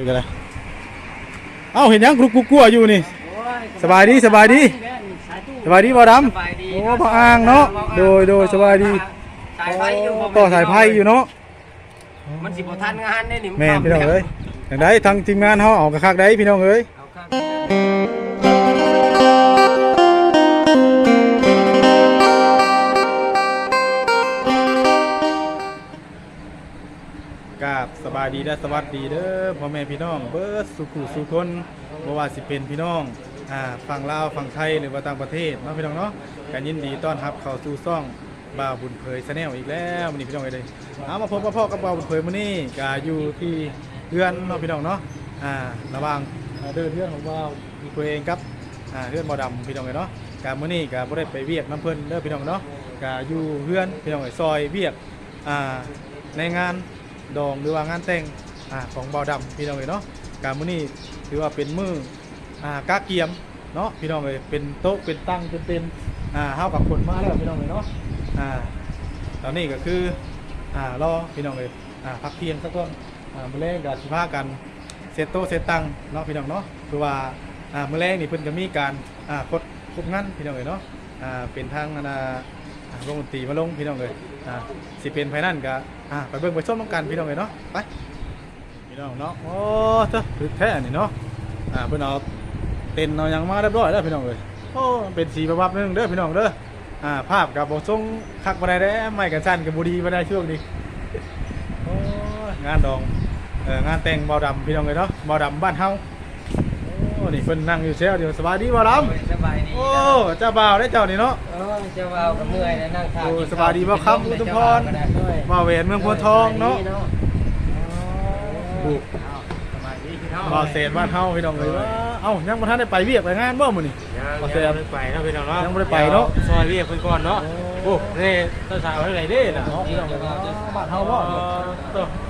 เป็นกันเลยเอ้าเห็นยังกรุกกุ๊กกัวอยู่นี่ สบายดีสบายดี สบายดีบ่ดสบายดีำโอ้พระอ่างเนาะโดยโดยสบายดีสายไฟอยู่บ่ต่อสายไพ่อยู่เนาะมันสิบ่ทันงานได้นี่แม่นพี่น้องเอ้ยอย่างไดทางทีมงานเฮาเอากระคักได้พี่น้องเอ้ยาบสบายดีและสวัสดีเด้อพ่อแม่พี่น้องเบิดสุขุสุคนบ่ว่าสิเป็นพี่น้องอ่าฝั่งลาวฝั่งไทยหรือว่าต่างประเทศเนาะพี่น้องเนาะกันยินดีต้อนรับเข้าสู่ซ่องบ่าวบุญเผยชาแนลอีกแล้วมื้อนี้พี่น้องเอ้ยเลยเอามาพบกับพ่อกับบ่าวบุญเผยมื้อนี้ก็อยู่ที่เรือนเนาะพี่น้องเนาะอ่าระหว่างเดินเรือนของบ่าวบุญเผยเองครับอ่าเรือนบ่ดำพี่น้องเอ้ยเนาะกามื้อนี้ก็บ่ได้ไปเวียกน้ำเพิ่นเด้อพี่น้องเนาะก็อยู่เรือนพี่น้องเอ้ยซอยเวียกอ่าในงาน ดองหรือว่างานแต่งอ่าของเบาดำพี่น้องเลยเนาะการมื้อนี้ถือว่าเป็นมืออ่ากาเกียมเนาะพี่น้องเลยเป็นโต๊ะเป็นตั้งเป็นเต็นอ่าเฮากับคนมาแล้วพี่น้องเลยเนาะอ่าตอนนี้ก็คืออ่ารอพี่น้องเลยอ่าพักเพียงสักก่อนอ่ามื้อแรกก็สิพากันเซตโต๊ะเซตตั้งเนาะพี่น้องเนาะคือว่าอ่ามื้อแรกนี่เพิ่นก็มีการอ่าคดคบงานพี่น้องเลยเนาะอ่าเป็นทางอันน่ะอะวงดนตรีมาลงพี่น้องเลย อ่าสิเป็นไฟนั่นก็อ่าไปเบิ่งไปชมน้องกันพี่น้องเลยเนาะไปพี่น้องเนาะโอ้เจ้าคือแท้นี่เนาะอ่าเพิ่นเอาเต็นเอายังมาเรียบร้อยแล้วพี่น้องเลยโอ้เป็นสีประวับหนึงเด้อพี่น้องเด้ออ่าภาพกับบ่งคักบ่ได้เด้ไม่กันสั้นกับบ่ดีบ่ได้ช่วงนี้โอ้งานดองเอองานแต่งบ่าวดำพี่น้องเลยเนาะบ่าวดำบ้านเฮา นี่เพิ่นนั่งอยู่เซลเดียวสบายดีบ่าวดำสบายดีโอ้เจ้าบ่าวได้เจ้านี่เนาะเออเจ้าว่าวกับเมื่อยนะนั่งทานโอ้สบายดีบ่ครับอุทุมพรมาเวนเมืองโพธิ์ทองเนาะบุกสบายดีพี่น้องบ่าวเศษบ้านเฮาพี่น้องเลยว่าเอ้ายังบ่ทันได้ไปเวียกไปงานบ่มื้อนี้ยังโอยังเคไม่ได้ไปเนาะพี่น้องเนาะยังไม่ได้ไปเนาะซอยเรียกเพิ่นก่อนเนาะโอ้โอ้นี่ต้นสาวเท่าไหร่เด้น่ะเนาะพี่น้องเลยเนาะบ้านเฮาบ่เออตัวบ้าน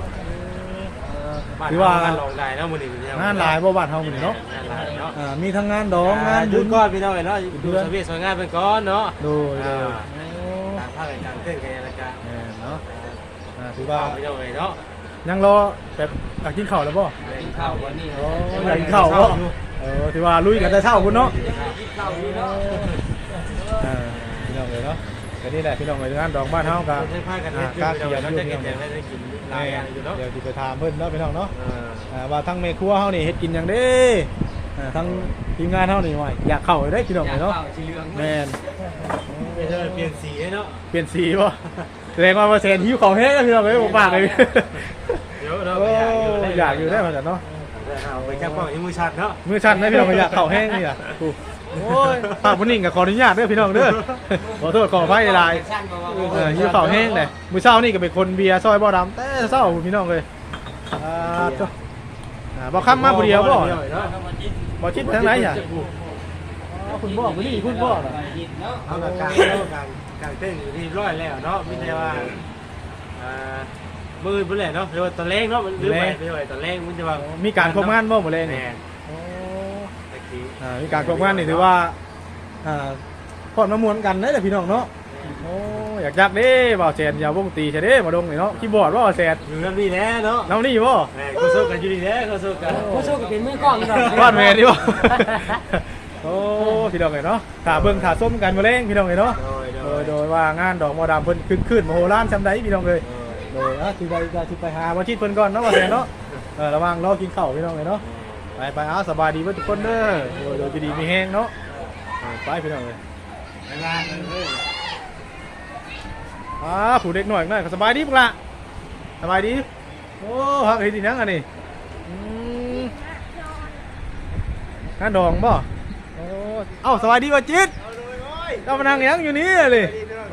ถือว่างานลองได้เนาะมื้อนี้งานหลายบ่บ้านเฮามื้อนี้เนาะงานหลายเนาะอ่ามีทั้งงานดองงานหยุบุดญก่อนพี่น้องเนาะหยุดดูเดือนสวีทสวยงามเพิ่นก่อนเนาะโดยโดอ่ายโอ้ต่างภาคต่างเต้นกันแล้วกันแม่นเนาะอ่าถือว่าว่าพี่น้องเนาะยังรอแบบอยากกินข้าวแล้วบ่กินข้าววันนี้โอ้อยากกินข้าวบ่เออถือว่าลุยกันแต่เช้าพุ่นเนาะกินข้าวอยู่เนาะ อ่าพี่น้องเลยเนาะ ก็นี่แหละพี่น้องเลยงานดองบ้านเฮาก็ได้พากันอ่าเฮ็ดกาพี่เกียน้มองอเนาะยู่จะพี่กิน้นองแต่ได้กินหลายอย่างอยู่เนาะเดี๋ยวสิไปถามเพิ่นเนาะพี่น้องเนาะอ่าอ่าว่าทั้งแม่ครัวเฮานี่เฮ็ดกินหยังเด้อ่าทั้งทีมงานเฮานี่ว่าอยากเข้าได้พี่น้องอยากเลยเนาะข้าวสีเหลืองแม่นไม่ใช่เปลี่ยนสีให้เนาะเปลี่ยนสีบ่แสดงว่าว่าแซนหิวของแห้งแล้วพี่น้องเอ้ยบ่ปากเลยเดี๋ยวเนาะโอ้อยอยากอยู่ได้เหมือนกันเนาะเอาไปแค่ป้องยังมือชัดเนาะมือชันนะพี่น้องอยากเข้าแห้งนี่อะ โอ้โอ้ยภาพบ่นิ่งก็ขออนุญาตเด้อพี่น้องเด้อขอโทษขออภัยหลายสั้นบ่ว่าเออหิวข้าวแห้งเลยมื้อเช้านี่ก็เป็นคนเบียร์ซอยบ่ดำแต่เช้าพี่น้องเลยอ่าจ้ะอ่าบ่ค้ำมาผู้เดียวบ่เนาะบ่ชิดทางไหนอะอ๋อคุณบ่คุณนี่คุณบ่น่ะเนาะเอากลางกลางกลางกลางเต้นอยู่ที่ร้อยแล้วเนาะไม่ใช่ว่าอ่ามือเปล่าเนาะเรียกว่าตอนแรกเนาะมันลืมไปไม่ใช่ว่าตอนแรกมันจะว่ามีการครบงานบ่มื้อแลงแน่ นี่ตะกี้อ่ามีการครบงานนี่ถือว่าอ่าพอดมามวนกันเด้อพี่น้องเนาะโอ้อยากจักเด้บ่าวแซนอย่าวงตีใช่เด้มาดงนี่เนาะคีย์บอร์ดบ่าวแซนอยู่นั่นนี่แน่เนาะน้ำนี่บ่แหมก็สู้กันอยู่ดีแน่ก็สู้กันผู้สู้ก็เป็นมือกล้องดอกบ้านแม่นี่บ่โอ้พี่น้องเอ้ยเนาะถ้าเบิ่งถ้าส้มกันมื้อแลงพี่น้องเอ้ยเนาะโดยโดโดยยโดยว่างานดอกมอดำเพิ่นขึ้นขึ้นมโหฬารซำใดพี่น้องเอ้ยโดยอะสิไปจะสิไปหาบ่ชิดเพิ่นก่อนเนาะว่าแซนเนาะเออระวังรอกินข้าวพี่น้องเอ้ยเนาะ ไปไปเอาสบายดีเบิดทุกคนเด้อโดยโดยอยู่ดีมีแฮงเนาะเออไปพี่น้องเอ้ยงานเลยอ่าผู้เด็กหน่อยหน่อยก็สบายดีพวกละสบายดีโอ้ฮักเฮ็ดอีหยังอันนี้อืมงานดองบ่โอ้เอ้าสบายดีบ่จิตเจ้ามานั่งหยังอยู่นี่เลย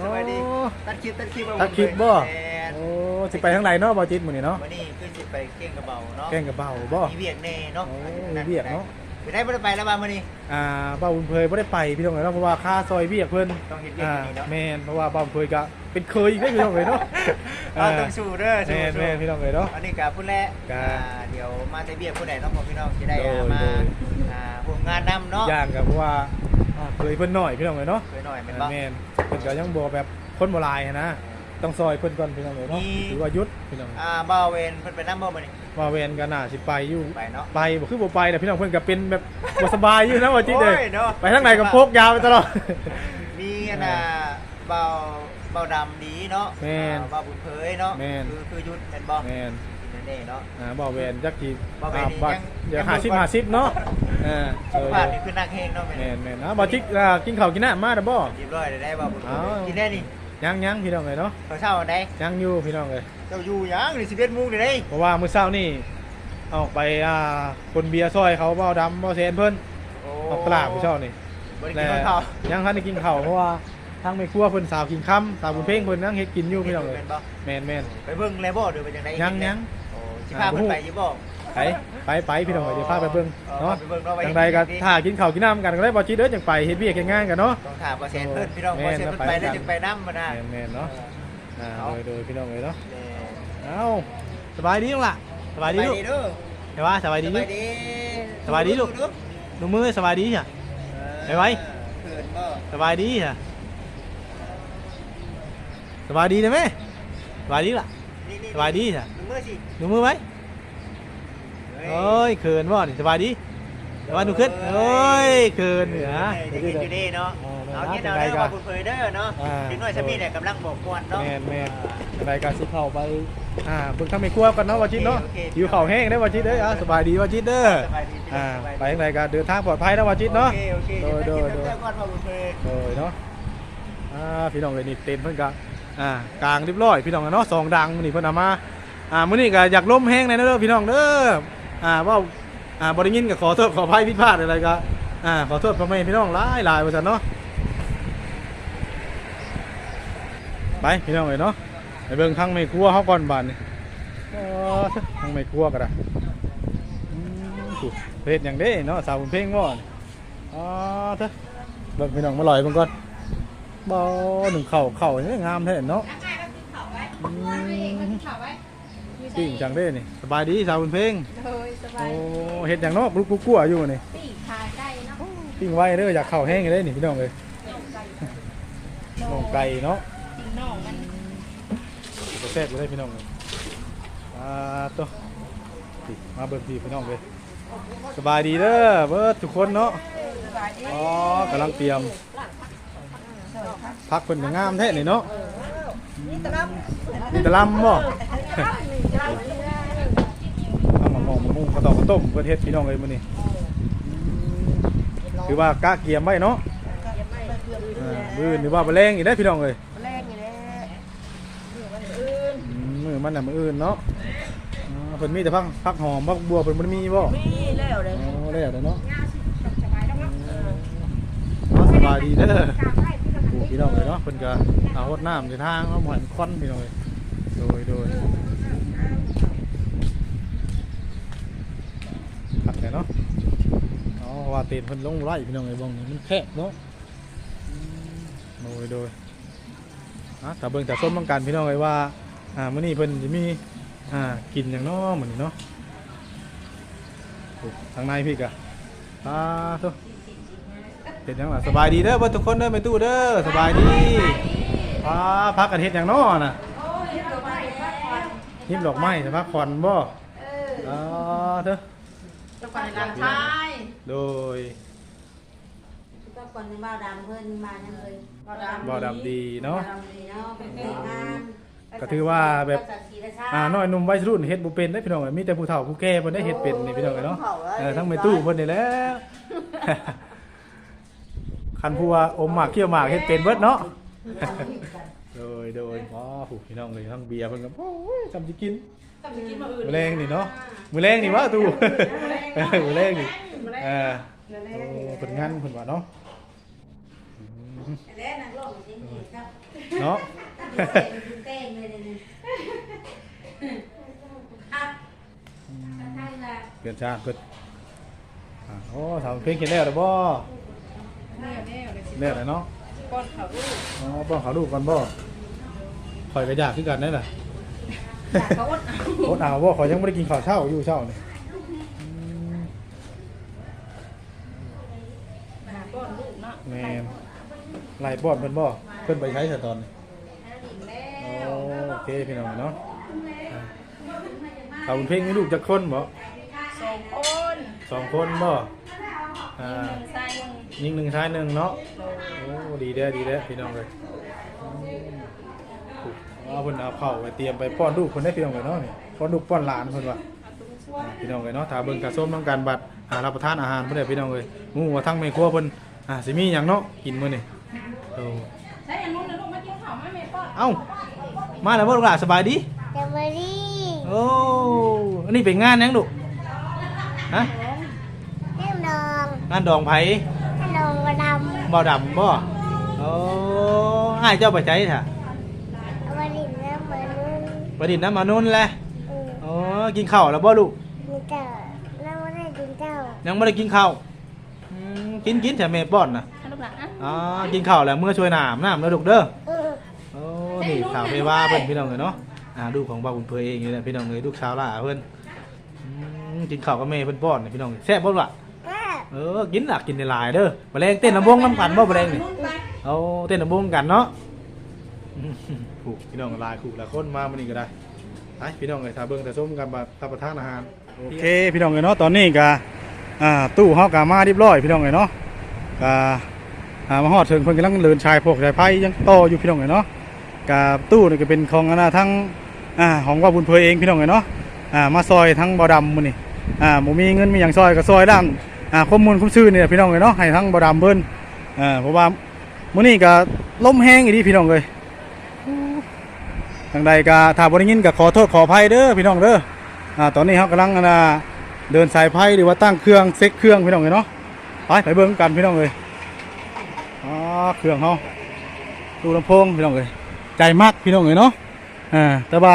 สวัสดีโอ้ตัดคลิปตัดคลิปตัดคลิปบ่แม่นโอ้สิไปทางไหนเนาะบ่จิตมื้อนี้เนาะวันนี้คือสิ ไปเก่งกระเบาเนาะแกงกับเบาบ่ มีเวียกแน่เนาะโอ้มีเวียกเนาะ ไปได้บ่ได้ไปแล้วบ้างมื้อนี้ อ่าเบาบุญเพยบ่ได้ไปพี่น้องเอ้ยเนาะเพราะว่าค่าซอยเวียกเพิ่นต้องเฮ็ดเวียกอ่าอยู่นี่เนาะ แม่นเพราะว่าเบาบุญเพยก็เป็นเคยอีกได้อพี่น้องเอ้ยเนาะเอาต้องสู้เด้อสู้แม่นสู้แม่นพี่น้องเอ้ยเนาะ อันนี้ก็ผู้แลก็อ่าเดี๋ยวมาแต่เวียกผู้ใดเนาะพ่อพี่น้องจะได้โดยอ่ามาโดย อ่าร่วมงานนํเนาะ ย่างกับเพราะว่าอ่าเคยเพิ่นหน่อยพี่น้องเลยเนาะเคยหน่อยแม่นอ่าบ่ แม่นเพิ่นก็ยังบ่แบบคนบ่หลายหั้นนะ ต้องซอยเพิ่นก่อนพี่น้องเลยเนาะมี ถือว่ายุดพี่น้องอ่าบ่าวเวนเพิ่นไปนำบ่มื้อนี้แว่าแวนก็น่าสิไปอยู่ไปเนาะไปบ่คือบ่ไปแต่พี่น้องเพิ่นก็เป็นแบบบ่สบายอยู่นะว่าจิเด้อโอ้ยเนาะไปทางไหนก็พกยาวไปตลอด มีอันน่ะเบาเบาดำดีเนาะแม่นเบาบุญเผยเนาะแม่น คือคือยุทธแม่นบ่แม่นนั่นเองเนาะ อ่าบ่แวนจักทีบ่แว่นนี่บัตยังเดี๋ยวยังหาสิบบ่หาสิบเนาะเออสุขภาพนี่คือนักเฮงเนาะแม่นแม่นแม่นนะบ่จิกอ่ากินข้าวกินน้ำมาเด้อบ่ เรียบร้อยได้ได้เบาบุญเผอ้ายวกินได้นี่ ยังยังพี่น้องเอ้ยเนาะเขาเช้าอันใดยังอยู่พี่น้องเอ้ยเจ้าอยู่ยังนี่11:00นนี่เด้เพราะว่ามื้อเช้านี่ออกไปอ่าคนเบียร์ซอยเขาเบ้าดำเบ้าแซนเพิ่นโอ้ออกตลาดมื้อเช้านี่บ่ได้กินข้าวยังทันได้กินข้าวเพราะว่าทางแม่ครัวเพิ่นสาวกินค่ำสาวบุญเพ่งเพิ่นนั่งเฮ็ดกินอยู่พี่น้องเอ้ยแม่นบ่แม่นแม่นไปเบิ่งเลยบ่หรือเป็นจังไดยังยังโอ้สิพาเพิ่นไปอยู่บ่ ไปไปไปพี่น้องเอ้ยเดี๋ยวพาไปเบิ่งเนาะไปเบิ่งเนาะไปจังใดก็ถ้ากินข้าวกินน้ำกันก็ได้บ่จิเด้อจังไปเฮ็ดเวียกเฮ็ดงานกันเนาะต้องถามเปอร์เซ็นต์เพิ่นพี่น้องแม่เปอร์นเซ็นต์เพิ่นไปไปได้กันจึงไปนำบ่นะแม่นแม่นเนาะอ่าเอาโดยโดยพี่น้องเอ้ยเนาะแม่เอ้าสบายดีจังล่ะสบายดีลูกเด้อใช่ป่ะสบายดีสลูบากยดีสบายดีลูกหนูมือสบายดีจ้ะไปไว้เขินบ่สบายดีจ้ะสบายดีนะแม่สบายดีล่ะนี่นี่สบายดีจ้ะมือสิหนูมือไห มโอ้ยเขินบ่นี่สบายดีสบายหนูขึ้นโอ้ยเขินเหนือจะกินอยู่ดีเนาะเอาเอาเอาเงี้ยเอาจังใดเด้อก็ว่าคุณเผยเด้อเนาะอ่าถึงหน่อยชะมีเนี่ยกำลังบอกกวนเนาะแม่นแม่นอะไรายการสิเข้าไปอ่าเบิ่งทำให้ครัวกันเนาะว่าจิตเนาะโอเคโอเคหิวข้าวแห้งได้อว่าจิตเด้ออะสบายดีว่าจิตเด้อสบายดีอ่าสบายดีไปทางใดก็เดินทางปลอดภัยนะว่าจิตเนาะโอเคโอเคโดยโดยโดยเดี๋วก่อนว่าคุณเผยโดยเนาะอ่าพี่น้องเลยนี่เต็มเพิ่นก็อ่ากลางเรียบร้อยพี่น้องเนาะสองดังมื้อนี้เพิ่นเอามาอ่ามื้อนี้ก็อยากล้มแห้งในเด้อพี่น้องเด้อ อ่าว่าอ่าบ่ได้ยินก็ขอโทษขออภัยผิดพลาดอะไรก็อ่าขอโทษพ่อแม่พี่น้องหลายหลายว่าซั่นเนาะไปพี่น้องเลยเนาะไปเบิ่งทางแม่ครัวเฮาก่อนบาดนี้อ๋อทางแม่ครัวก็ได้อืมถูกเฮ็ดหยังเด้เนาะสาวเพ่งบ่นี่อ๋อเถอะเบิ่งพี่น้องมาลอยเบิ่งก่อนบ่หนึ่งเข่าเข่านี่งามแท้เนาะอืม ปิ้งจังเด้นี่สบายดีสาวบุญเพ่งโดยสบาโอ้ยเฮ็ดหยังเนาะกลุกกลัวๆอยู่นี่ปีกขาไก่เนาะปิ้งไว้เด้ออยากเข้าแห้งอยู่เด้นี่พี่น้องเอ้ยน้องไก่เนาะจริงน้องมันแซ่บอยู่ได้พี่น้องเลยอ่าตัวนี่มาเบิ่งพี่พี่น้องเลยสบายดีเด้อเบิดทุกคนเนาะสบายดีอ๋อกำลังเตรียมพักเพิ่นก็งามแท้นี่เนาะ นี่ตะลำบ่เอามาหมองมามุงกระตอกกระต้มเพิ่นเฮ็ดพี่น้องเลยมื้อนี้อืมถือว่ากะเกียมไว้เนาะอ่ามื้อนี่ว่าบ่แรงอีกได้อพี่น้องเลยแรกนี่แหละอืมมือมันน่ะมืออื่นเนาะอ่าเพิ่นมีแต่พักพักหอมพักบัวเพิ่นบ่ได้มีบ่ มีแล้วเลย อ๋อแล้วเด้อเนาะอ๋อสบายดีเด้อโอ้ พี่น้องเลยเนาะเพิ่นก็เอารดน้ำในทางเนาะหมันควันพี่น้องเลยโดยโดยขัดกันเนาะอ๋อว่าเต็นเพิ่นลงไร่พี่น้องเลยบ่งนี่มันแคบเนาะโดยโดยอะถ้าเบิ่งแต่ส้มต้องการพี่น้องเลยว่าอ่ามื้อนี้เพิ่นสิมีอ่ากินหยังเนาะมื้อนี้เนาะโอ้ทางในพี่กะอ่าทุ เฮ็ดหยังล่ะสบายดีเด้อเบ่ทุกคนเด้อแม่ตู้เด้อสบายดีอ่าพักกันเฮ็ดหยังเนาะน่ะหิบดอกไม้สะพักผ่อนบ่อ่าเด้อตะกอนในร้านชายโดยก็ก่อนในบ้าวดำเพื่อนมายังเลยบ่ดำบ่ดำดีเนาะบ้าวดำดีเนาะเป็นเด็กงามก็ถือว่าแบบอ่าน้อยหนุ่มวัยรุ่นเฮ็ดบ่เป็นได้อพี่น้องเอ้ยมีแต่ผู้เฒ่าผู้แก่เพิ่นได้เฮ็ดเป็นนี่พี่น้องเอ้ยเนาะเออทั้งแม่ตู้เพิ่นนี่แหละ คันผู้ว่าอมหมากเคี่ยวหมากเฮ็ดเป็นเบิดเนาะโดยโดยอ๋อผู้พี่น้องเลยทั้งเบียร์เพิ่นก็โอ้ยจำสิกินต้องไปกินมาอื่นมื้อแรงนี่เนาะมื้อแรงนี่ว่าตู้เออมื้อแรงนี่เออโอ้เพิ่นงานเพิ่นว่าเนาะอืมแล้วนักร้องจริงๆครับเนาะเต้นเลยเนี่ยอะใช่ละเปลี่ยนชาติเพิ่นอ่าโอ้สาวเพลงเขียนแล้วเด้อบ่ แน่แน่เลยสิแล้วแหละเนาะก้อนเขาลูกอ๋อป้องเขาดูก่อนบ่ข่อยก็อยากคือกันนั่นแหละเขาอดเอาโคตรเอาบ่ข่อยยังไม่ได้กินข้าวเช้าอยู่เช้านี่อืมหาก้อนลูกเนาะแม่นไล่ป้อนเพิ่นบ่เพิ่นไปใช้ซะตอนนี้ดิ่งแล้โอวโอเคพี่น้องเนาะอะสาวบุญเพ่งมีลูกจักคนบ่สองคนสองคนบ่อ่า หนึ่งชายหนึ่งยิงหนึ่งชายหนึ่งเนาะโอ้ดีเด้อดีเด้อพี่น้องเลยเอาเพิ่นเอาเข้าวไปเตรียมไปป้อนลูกเพิ่นได้พี่น้องเลยเนาะนี่ป้อนลูกป้อนหลานเพิ่นว่าอ่าพี่น้องเลยเนาะถ้าเบิ่งกระส้มน้ำกันบัดหารับประทานอาหารเพิ่นได้พี่น้องเลยงูว่าทั้งแม่ครัวเพิ่นอ่าสิมีหยังเนาะกินมื้อนี่โอ้ใช่อันนู้นนะลูกมากินข้าวไหมแม่ป้อนเอ้ามาแล้วบ่ลูกหลานสบายดีจะมาดีโอ้อันนี้เป็นงานหยังลูกฮะเรื่องดอ งงานดองไผขนมกระดบ่ดำบ่โอ้อ้ายเจ้าไปใจเถอะำเอามาดินน้ำเหมือนนุ่นประดิษฐ์น้ำมานุ่นแหละอืมอ๋อกินข้าวแล้วบ่ลูกมีเจ้าน้ำไม่ได้กินเจ้ายังไม่ได้กินข้าวอืมกินกินแต่แม่ป้อนนะให้ลูกหลานนะอ๋อกินข้าวแล้วเมื่อช่วยน้ำน้ำแล้วลูกเด้ออืมโอ้นี่ข่าวไปว่าเพิ่นพี่น้องเลยเนาะ อ่าลูกของบ่าวบุญเพยเองนี่แหละพี่น้องเลยลูกชาวล่าเพิ่นอืมกินข้าวกับแม่เพิ่นป้อนนี่พี่น้องแซ่บบ่ล่ะแม่ เออกินหลักกินในลายๆเด้อแมลงเต้นน้ำวงน้ำกันบ่แมลงนี่นุ่นไปเอาเต้นน้ำวงกันเนาะอืมผูกพี่น้องลายขู่ละคนมามันนี่ก็ได้ไปพี่น้องเลยถ้าเบิ่งแต่ส้มกันแบบรับประทานอาหารโอเคพี่น้องเลยเนาะตอนนี้ก็อ่าตู้เฮากะมาเรียบร้อยพี่น้องเลยเนาะก็อ่ามาฮอดถึงเพิ่นกำลังเดินชายพวกสายไฟยังต่ออยู่พี่น้องเลยเนาะกับตู้นี่ก็เป็นของอันน่ะทั้งอ่าของว่าบุญเพยเองพี่น้องเลยเนาะอ่ามาซอยทั้งบ่อดำมื้อนี่อ่าบ่มีเงินมีหยังซอยก็ซอยด้าน อ่าข้อมูลคุ้มชื่อเนี่แหละพี่น้องเลยเนาะให้ทั้งบ่อดำเพิ่นอ่าเพราะว่ามื้อนี้ก็ล้มแห้งอีดีพี่น้องเลยทางใดก็ถ้าบ่ได้ยินก็ขอโทษขออภัยเด้อพี่น้องเด้ออ่าตอนนี้เฮากำลังอ่าเดินสายไฟหรือว่าตั้งเครื่องเซ็กเครื่องพี่น้องเอ้ยเนาะไปไปเบิ่งกันพี่น้องเอ้ยอ๋อเครื่องเฮาตู้ลำโพงพี่น้องเอ้ยใจมากพี่น้องเอ้ยเนาะอ่าแต่ว่า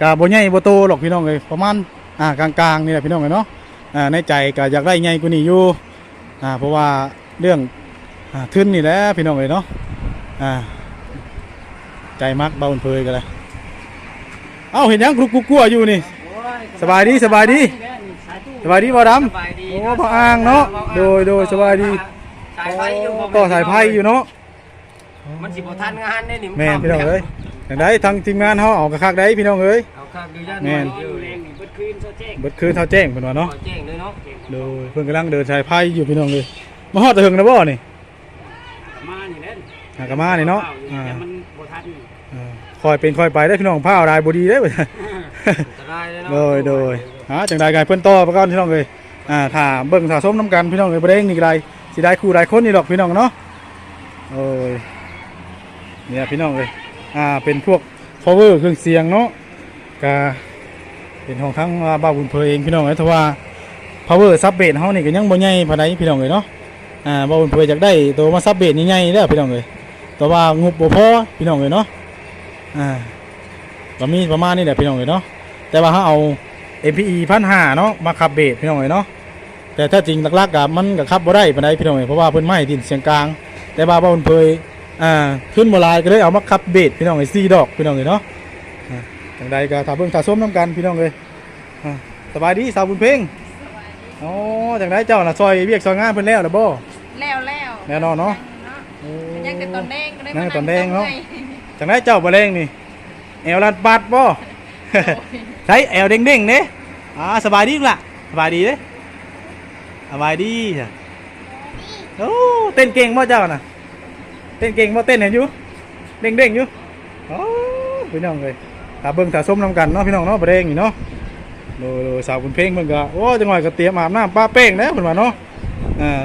ก็บ่ใหญ่บ่โตหรอกพี่น้องเอ้ยประมาณอ่ากลางๆนี่แหละพี่น้องเอ้ยเนาะ ในใจก็อยากได้ใหญ่กว่านี้อยู่อ่าเพราะว่าเรื่องอ่าทุนนี่แหละพี่น้องเอ้ยเนาะอ่าใจมักเบาอุ่นเพยกันเลยเอ้าเห็นยังกรุกกุ๊กกัวอยู่นี่สบายดีสบายดีสบายดีบ่ดสบายดีำโอ้พออ่างเนาะโดยโดยสบายดีสายไฟอยู่บ่ต่อสายไพ่อยู่เนาะมันสิบ่ทันงานได้นี่แม่นพี่น้องเอ้ยอย่างไดทางทีมงานเขาเอากระคักได้พี่น้องเอ้ยเอาคักอยู่ย่านแม่นอยู่แรง นี่เบิดคืนโซเจ๊งเบิดคืนเท่าแจ้งเพิ่นว่าเนาะขอแจ้งเลยเนาะโดยเพิ่นกำลังเดินสายไพ่อยู่พี่น้องเลยมาฮอดแตะหึงนะบ่นี่มานี่แหละหากะมานี่เนาะอ่าแต่มันบ่ทันอ่าคอยเป็นคอยไปได้อพี่น้องผ้าเอาได้บ่ดีได้ออันตรายเลยเนาะโดยโดยหาจังใดกายเพิ่นต่อไปก่อนพี่น้องเลยอ่าถ้าเบิ่งถ้าส้มน้ำกันพี่น้องเลยบ่ได้นี่ก็ได้สิได้คู่ได้คนนี่ดอกพี่น้องเนาะโอ้ยเนี่ยพี่น้องเลยอ่าเป็นพวก power เครื่องเสียงเนาะก็ เป็นของทั้งบ้าบุญเพยเองพี่น้องเลยแต่ว่า power ซับเบสเฮานี่ก็ยังบ่ใหญ่ปานใดพี่น้องเลยเนาะอ่าบ้าบุญเพยอยากได้ตัวมาซับเบสใหญ่ๆเด้อพี่น้องเลยแต่ว่างบบ่พอพี่น้องเลยเนาะอ่าก็มีประมาณนี้แหละพี่น้องเลยเนาะแต่ว่าเขาเอา MPE พันห้าเนาะมาขับเบสพี่น้องเอ๋ยเนาะแต่ถ้าจริงหลักๆกับมันกับขับบ่ได้ปานใดพี่น้องเอ๋ยเพราะว่าเพิ่นไม่ดินเสียงกลาง แต่ว่าบ่เพิ่นเคยอ่าขึ้นบ่ลายก็เลยเอามาขับเบสพี่น้องเอ๋ย4ดอกพี่น้องเอ๋ยเนาะ จังใดก็ถ้าเบิ่งถ้าส้มน้ำกันพี่น้องเอ๋ยอ่าสบายดีสาวบุญเพ่งอ๋อจังไดเจ้าน่ะซอยเวียกซอยงานเพิ่นแล้วล่ะบ่ แล้วแล้วแน่นอนเนาะ โอ้ยังแต่ตอนแดงก็ได้ยังแต่ตอนแดงเนาะมจังไดเจ้าบ่แรงนี่แอวลัดปัดบ่ ใช้แอลเด้งๆเด้อ่าสบายดีล่ะสบายดีเด้สบายดีจ้ะโอ้เต้นเก่งบ่เจ้าน่ะ เต้นเก่งบ่เต้นเห็นอยู่เด้งๆอยู่โอ้พี่น้องเลย ตาเบิ่งตาส้มน้ำกันเนาะพี่น้องเนาะบ่แดงนี่เนาะโดยโดยสาวบุญเพ่งเพิ่นก็โอ้จังหวะก็เตรียมอาบน้ำป้าเป้งแล้วเพิ่นว่าเนาะอ่า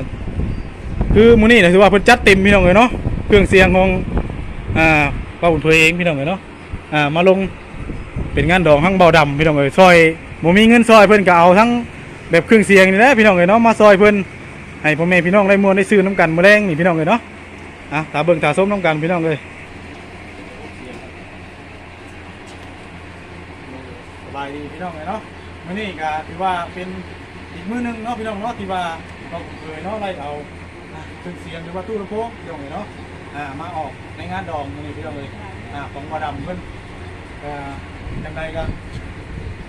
คือมื้อนี้น่ะถือว่าเพิ่นจัดเต็มพี่น้องเลยเนาะเครื่องเสียงของอ่าป้าบุญเพ่งเองพี่น้องเลยเนาะอ่ามาลงเป็นงานดองทั้งเบาดำพี่น้องเอ้ยซอยบ่มีเงินซอยเพิ่นก็เอาทั้งแบบเครื่องเสียงนี่แหละพี่น้องเอ้ยเนาะมาซอยเพิ่นให้พ่อแม่พี่น้องได้มวนได้ซื้อน้ำกันมื้อแรงนี่พี่น้องเอ้ยเนาะอะตาเบิ่งตาส้มน้ำกันพี่น้องเอ้ยสบายดี พี่น้องเอ้ยเนาะมื้อนี้ก็ถือว่าเป็นอีกมื้อหนึงเนาะพี่น้องเนาะที่ว่าเราเคยเนาะได้เอาอะเครื่องเสียงหรือว่าตู้ลำโพงพี่น้องเอ้ยเนาะอ่ามาออกในงานดองมื้อนี้พี่น้องเอ้ยอ่าของเบาดำเพิ่นก็จังใดก็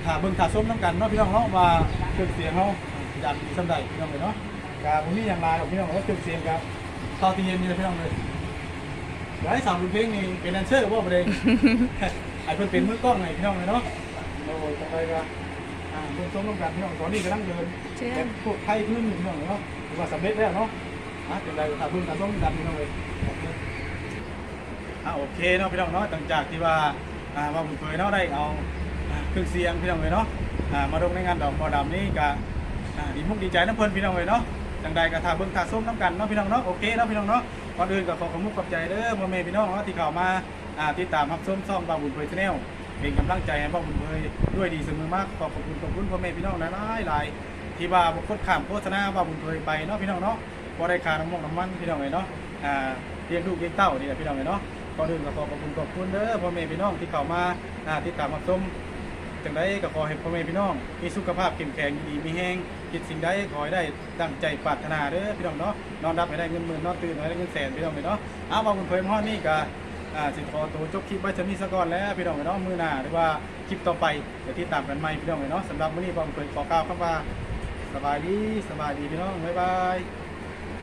ถ้าเบิ่งถ้าส้มน้ำกันเนาะพี่น้องเนาะว่าเครื่องเสียงเขาจัดสำใดพี่น้องเลยเนาะกาบ่มีอย่างไรหรอกพี่น้องว่าเครื่องเสียงกับเข้าที่เย็นนี่เลยพี่น้องเลยเดี๋ยวให้สาวรุ่นเพลงนี่เป็นแดนเซอร์บ่ประเด็นไอ้เพิ่นเป็นมือกล้องไงพี่น้องเลยเนาะโอ้ ยจังใดก็อ่าเบิ่งชมน้ำกันพี่น้องตอนนี้กำลังเดินแบบพวกไทยพื้นอยู่พี่น้องเนาะถือว่าสำเร็จแล้วเนาะอะเป็นไรถ้าเบิ่งกันต้องกันพี่น้องเลยอะโอเคเนาะพี่น้องเนาะหลังจากที่ว่าอ่าว่าบุญเคยเนาะได้เอาอ่าเครื่องเสียงพี่น้องเลยเนาะอ่ามาลงในงานดอกบอดำนี่ก็อ่าดีมุกดีใจน้ำเพลินพี่น้องเลยเนาะจังใดก็ถ้าเบิ่งถ้าส้มน้ำกันเนาะพี่น้องเนาะโอเคเนาะพี่น้องเนาะก่อนอื่นก็ขอขอบคุณขอบใจเด้อพ่อแม่พี่น้องเนาะที่เข้ามาอ่าติดตามรับชมช่องบาบุญเคยชาแนล เป็นกำลังใจให้พ่อบุญเผยด้วยดีเสมอมากขอบคุณขอบคุณพ่อแม่พี่น้องหลายหลายที่ว่าบุคคลข้ามโฆษณาว่าบุญเผยไปเนาะพี่น้องเนาะพอได้ค่าน้ำมันน้ำมันพี่น้องเลยเนาะอ่าเลี้ยงลูกเลี้ยงเต้านี่แหละพี่น้องเลยเนาะก่อนอื่นก็ขอขอบคุณขอบคุณเด้อพ่อแม่พี่น้องที่เข้ามาอ่าติดตามรับชมจังได้ก็ขอให้พ่อแม่พี่น้อง มีสุขภาพเข้มแข็งดีมีแห้งคิดสิ่งใดขอให้ได้ดังใจปรารถนาเด้อพี่น้องเนาะนอนรับให้ได้เงินหมื่นนอนตื่นให้ได้เงินแสนพี่น้องเลยเนาะเอาว่าบุญเผยมอดนี่ก็ อ่าสิขอตัวจบคลิปไว้จะมีสกอนแล้วพี่น้องเนาะมือหน้าหรือว่าคลิปต่อไปเดี๋ยวที่ตามกันใหม่พี่น้องเนาะสำหรับมื้อนี้ผมเคยขอกล่าวคำว่าสบายดีสบายดีพี่น้องบ๊ายบาย